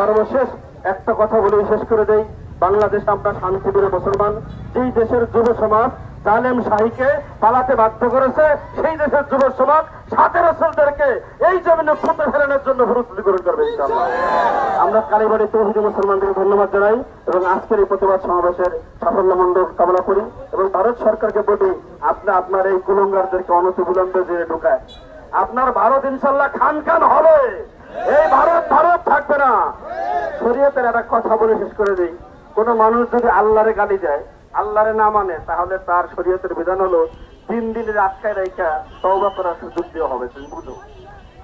সর্বশেষ একটা কথা বলে শেষ করে দেই। বাংলাদেশ আমরা শান্তিপ্রিয় মুসলমান। যেই দেশের যুব সমাজ তালেম শাহীকে পালাতে বাধ্য করেছে, সেই দেশের যুব সমাজ সাথে রসুলদেরকে এই জমিনে ফুটে ফেরানোর জন্য গ্রহণ করবে আমরা কালীবাড়ি তৌহিদি মুসলমানদের ধন্যবাদ জানাই এবং আজকের এই প্রতিবাদ সমাবেশের সাফল্য মন্ডল কামনা করি এবং ভারত সরকারকে বলি আপনি আপনার এই কুলঙ্গারদেরকে অনতি বিলম্বে জেলে ঢুকায়। আপনার ভারত ইনশাল্লাহ খান খান হবে এই ভারত ভারত থাকবে না শরীয়তের একটা কথা বলে শেষ করে দিই। কোন মানুষ যদি আল্লাহরে গালি দেয়, আল্লাহরে না মানে তাহলে তার শরীয়তের বিধান হলো তিন দিনের আটকায় রেখা তওবা করার সুযোগ দেওয়া হবে, তুমি বুঝো।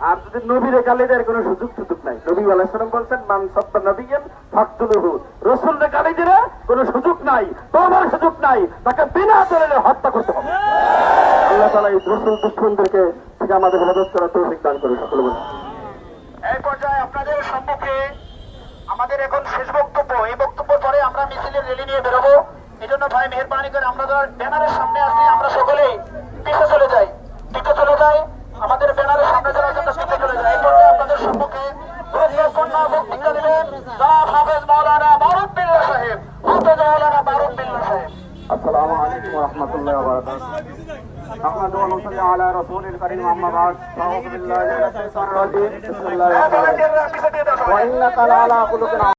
আর যদি নবীরে গালি দেয় কোনো সুযোগ সুযোগ নাই, নবী আলাইসালাম বলছেন, মান সত্তা নবীন ফাকতুলহু। রসুলরে গালি দিলে কোনো সুযোগ নাই তোমার সুযোগ নাই, তাকে বিনা দলিলে হত্যা করতে হবে। আল্লাহ তাআলা এই রসুল দুশ্মনদেরকে থেকে আমাদের হেফাজত করার তৌফিক দান করে সকলে বলুন। এই পর্যায়ে আপনাদের সম্মুখে আমাদের এখন শেষ বক্তব্য। এই বক্তব্য পরে আমরা মিছিলের রেলি নিয়ে বেরোবো। এই জন্য ভাই মেহরবানি করে আমরা যারা ব্যানারের সামনে আসি আমরা সকলেই পিছে চলে যাই। পিছে চলে যাই, আমাদের ব্যানারের সামনে যারা চলে যায় এরপরে আপনাদের সম্মুখে আসসালামু আলাইকুম রহমতুল্লাহ نحمد ونصلي على رسول الكريم أما بعد. فأعوذ بالله من الشيطان الرجيم. بسم الله الرحمن الرحيم. وإنك لعلى خلق